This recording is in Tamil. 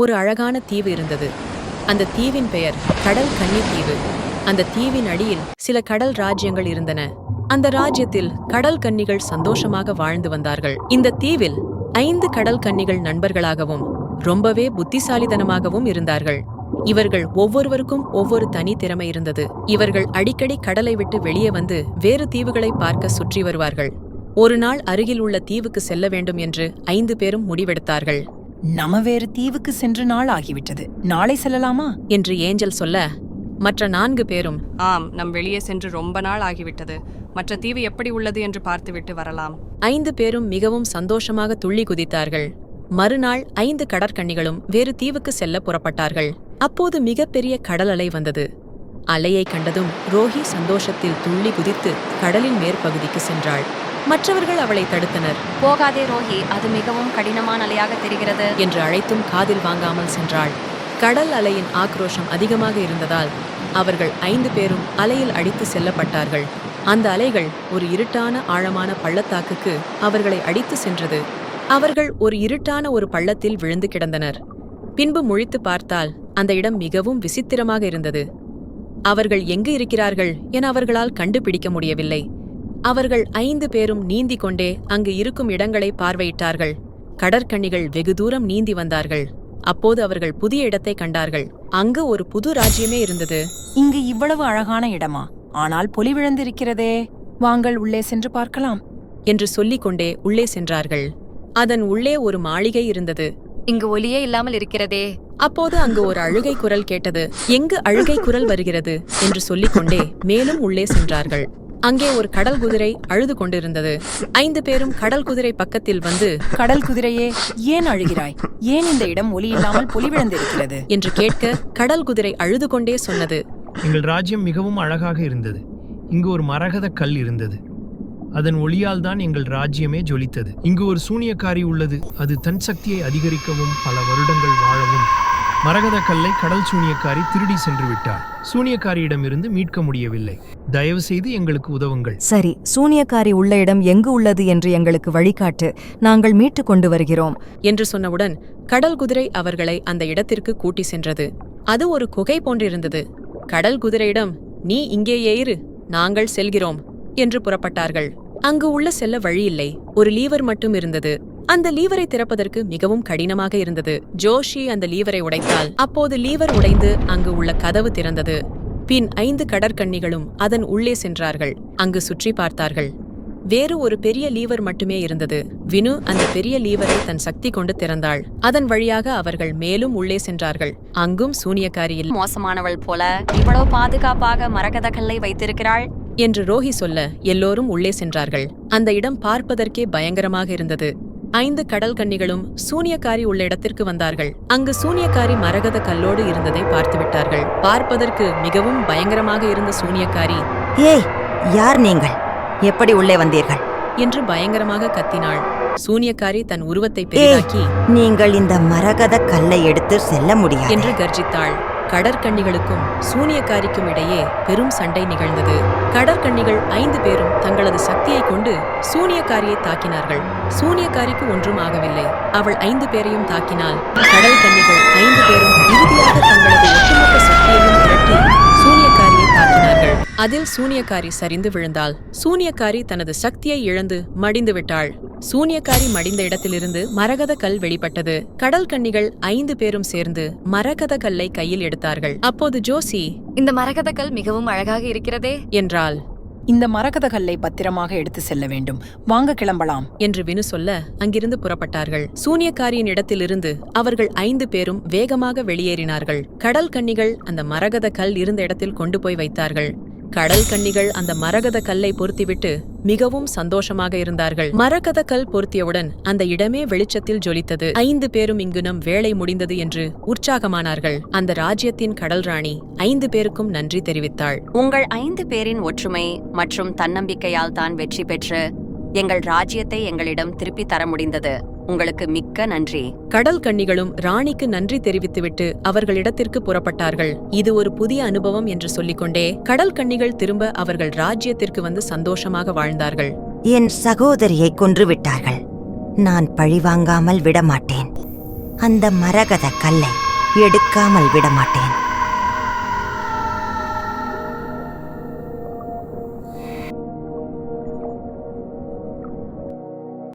ஒரு அழகான தீவு இருந்தது. அந்த தீவின் பெயர் கடல் கன்னி தீவு அந்த தீவின் அடியில் சில கடல் ராஜ்யங்கள் இருந்தன. அந்த ராஜ்யத்தில் கடல் கன்னிகள் சந்தோஷமாக வாழ்ந்து வந்தார்கள். இந்த தீவில் ஐந்து கடல் கன்னிகள் நண்பர்களாகவும் ரொம்பவே புத்திசாலிதனமாகவும் இருந்தார்கள். இவர்கள் ஒவ்வொருவருக்கும் ஒவ்வொரு தனி திறமை இருந்தது. இவர்கள் அடிக்கடி கடலை விட்டு வெளியே வந்து வேறு தீவுகளை பார்க்க சுற்றி வருவார்கள். ஒரு நாள் அருகில் உள்ள தீவுக்கு செல்ல வேண்டும் என்று ஐந்து பேரும் முடிவெடுத்தார்கள். நம்ம வேறு தீவுக்கு சென்று நாள் ஆகிவிட்டது. நாளை செல்லலாமா? என்று ஏஞ்சல் சொல்ல மற்ற நான்கு பேரும் ஆம் நம் வெளியே சென்று ரொம்ப நாள் ஆகிவிட்டது. மற்ற தீவு எப்படி உள்ளது என்று பார்த்துவிட்டு வரலாம். ஐந்து பேரும் மிகவும் சந்தோஷமாக துள்ளி குதித்தார்கள். மறுநாள் ஐந்து கடற்கன்னிகளும் வேறு தீவுக்கு செல்ல புறப்பட்டார்கள். அப்போது மிகப்பெரிய கடல் அலை வந்தது. அலையை கண்டதும் ரோஹி சந்தோஷத்தில் துள்ளி குதித்து கடலின் மேற்பகுதிக்கு சென்றாள். மற்றவர்கள் அவளை தடுத்தனர். போகாதே ரோஹி அது மிகவும் கடினமான அலையாக தெரிகிறது. என்று அழைத்தும் காதில் வாங்காமல் சென்றாள். கடல் அலையின் ஆக்ரோஷம் அதிகமாக இருந்ததால் அவர்கள் ஐந்து பேரும் அலையில் அடித்து செல்லப்பட்டார்கள். அந்த அலைகள் ஒரு இருட்டான ஆழமான பள்ளத்தாக்குக்கு அவர்களை அடித்து சென்றது. அவர்கள் ஒரு இருட்டான ஒரு பள்ளத்தில் விழுந்து கிடந்தனர். பின்பு முழித்து பார்த்தால் அந்த இடம் மிகவும் விசித்திரமாக இருந்தது. அவர்கள் எங்கு இருக்கிறார்கள் என அவர்களால் கண்டுபிடிக்க முடியவில்லை. அவர்கள் ஐந்து பேரும் நீந்திக் கொண்டே அங்கு இருக்கும் இடங்களை பார்வையிட்டார்கள். கடற்கன்னிகள் வெகு தூரம் நீந்தி வந்தார்கள். அப்போது அவர்கள் புதிய இடத்தை கண்டார்கள். அங்கு ஒரு புது ராஜ்யமே இருந்தது. இங்கு இவ்வளவு அழகான இடமா? ஆனால் பொலி விழுந்திருக்கிறதே. வாங்கள் உள்ளே சென்று பார்க்கலாம். என்று சொல்லிக் கொண்டே உள்ளே சென்றார்கள். அதன் உள்ளே ஒரு மாளிகை இருந்தது. இங்கு ஒலியே இல்லாமல் இருக்கிறதே. அப்போது அங்கு ஒரு அழுகை குரல் கேட்டது. எங்கு அழுகை குரல் வருகிறது? என்று சொல்லிக்கொண்டே மேலும் உள்ளே சென்றார்கள். அங்கே ஒரு கடல் குதிரை அழுது கொண்டிருந்தது. ஐந்து பேரும் கடல் குதிரை பக்கத்தில் வந்து கடல் குதிரையே ஏன் அழுகிறாய்? ஏன் இந்த இடம் ஒலி இல்லாமல் பொலி விழுந்திருக்கிறது? என்று கேட்க கடல் குதிரை அழுது கொண்டே சொன்னது. எங்கள் ராஜ்யம் மிகவும் அழகாக இருந்தது. இங்கு ஒரு மரகத கல் இருந்தது. அதன் ஒளியால் தான் எங்கள் ராஜ்யமே ஜொலித்தது. இங்கு ஒரு சூனியக்காரி உள்ளது. அது தன் சக்தியை அதிகரிக்கவும் பல வருடங்கள் வாழவும் மரகத கல்லை கடல் சூனியக்காரி திருடி சென்று விட்டாள். சூனியக்காரியிடமிருந்து மீட்க முடியவில்லை. தயவு செய்து எங்களுக்கு உதவுங்கள். சரி சூனியக்காரி உள்ள இடம் எங்கு உள்ளது என்று எங்களுக்கு வழிகாட்டு. நாங்கள் மீட்டு கொண்டு வருகிறோம். என்று சொன்னவுடன் கடல் குதிரை அவர்களை அந்த இடத்திற்கு கூட்டி சென்றது. அது ஒரு குகை போன்றிருந்தது. கடல் குதிரையிடம் நீ இங்கேயே இரு நாங்கள் செல்கிறோம் என்று புறப்பட்டார்கள். அங்கு உள்ள செல்ல வழியில்லை. ஒரு லீவர் மட்டும் இருந்தது. அந்த லீவரை திறப்பதற்கு மிகவும் கடினமாக இருந்தது. ஜோஷி அந்த லீவரை உடைத்தால் அப்போது லீவர் உடைந்து அங்கு உள்ள கதவு திறந்தது. பின் ஐந்து கடற்கன்னிகளும் அதன் உள்ளே சென்றார்கள். அங்கு சுற்றி பார்த்தார்கள். வேறு ஒரு பெரிய லீவர் மட்டுமே இருந்தது. வினு அந்த பெரிய லீவரை தன் சக்தி கொண்டு திறந்தாள். அதன் வழியாக அவர்கள் மேலும் உள்ளே சென்றார்கள். அங்கும் சூனியக்காரி இல்லை மோசமானவள் போல இவ்வளவு பாதுகாப்பாக மரகத கல்லை வைத்திருக்கிறாள்? என்று ரோஹி சொல்ல எல்லோரும் உள்ளே சென்றார்கள். அந்த இடம் பார்ப்பதற்கே பயங்கரமாக இருந்தது. ஐந்து கடல் கன்னிகளும் சூனியக்காரி உள்ள இடத்திற்கு வந்தார்கள். அங்கு சூனியக்காரி மரகத கல்லோடு இருந்ததை பார்த்துவிட்டார்கள். பார்ப்பதற்கு மிகவும் பயங்கரமாக இருந்த சூனியக்காரி ஏய் யார் நீங்கள்? எப்படி உள்ளே வந்தீர்கள்? என்று பயங்கரமாக கத்தினாள். சூனியக்காரி தன் உருவத்தை பெரிதாக்கி நீங்கள் இந்த மரகத கல்லை எடுத்து செல்ல முடியாது. என்று கர்ஜித்தாள். கடற்கன்னிகளுக்கும் சூனியக்காரிக்கும் இடையே பெரும் சண்டை நிகழ்ந்தது. கடற்கன்னிகள் ஐந்து பேரும் தங்களது சக்தியை கொண்டு சூனியக்காரியை தாக்கினார்கள். சூனியக்காரிக்கு ஒன்றும் ஆகவில்லை. அவள் ஐந்து பேரையும் தாக்கினால் கடல் கன்னிகள் ஐந்து பேரும் இறுதியாக தங்களது ஒட்டுமொத்த சக்தியையும் திரட்டி சூனியக்காரியை தாக்கினார்கள். அதில் சூனியக்காரி சரிந்து விழுந்தாள். சூனியக்காரி தனது சக்தியை இழந்து மடிந்து விட்டாள் சூனியக்காரி மடிந்த இடத்திலிருந்து மரகத கல் வெளிப்பட்டது. கடல் கன்னிகள் ஐந்து பேரும் சேர்ந்து மரகத கல்லை கையில் எடுத்தார்கள். அப்போது ஜோசி இந்த மரகத கல் மிகவும் அழகாக இருக்கிறதே. என்றாள். இந்த மரகத கல்லை பத்திரமாக எடுத்து செல்ல வேண்டும். வாங்க கிளம்பலாம். என்று வினு சொல்ல அங்கிருந்து புறப்பட்டார்கள். சூனியக்காரியின் இடத்திலிருந்து அவர்கள் ஐந்து பேரும் வேகமாக வெளியேறினார்கள். கடல் கன்னிகள் அந்த மரகத கல் இருந்த இடத்தில் கொண்டு போய் வைத்தார்கள். கடல் கன்னிகள் அந்த மரகத கல்லை பொருத்திவிட்டு மிகவும் சந்தோஷமாக இருந்தார்கள். மரகத கல் பொருத்தியவுடன் அந்த இடமே வெளிச்சத்தில் ஜொலித்தது. ஐந்து பேரும் இங்கு நம் வேலை முடிந்தது என்று உற்சாகமானார்கள். அந்த ராஜ்யத்தின் கடல் ராணி ஐந்து பேருக்கும் நன்றி தெரிவித்தாள். உங்கள் ஐந்து பேரின் ஒற்றுமை மற்றும் தன்னம்பிக்கையால் தான் வெற்றி பெற்று எங்கள் ராஜ்யத்தை எங்களிடம் திருப்பி தர முடிந்தது. உங்களுக்கு மிக்க நன்றி. கடல் கன்னிகளும் ராணிக்கு நன்றி தெரிவித்துவிட்டு அவர்களிடத்திற்கு புறப்பட்டார்கள். இது ஒரு புதிய அனுபவம் என்று சொல்லிக்கொண்டே கடல் கன்னிகள் திரும்ப அவர்கள் ராஜ்யத்திற்கு வந்து சந்தோஷமாக வாழ்ந்தார்கள். என் சகோதரியை கொன்று விட்டார்கள் நான் பழிவாங்காமல் விடமாட்டேன். அந்த மரகத கல்லை எடுக்காமல் விடமாட்டேன்.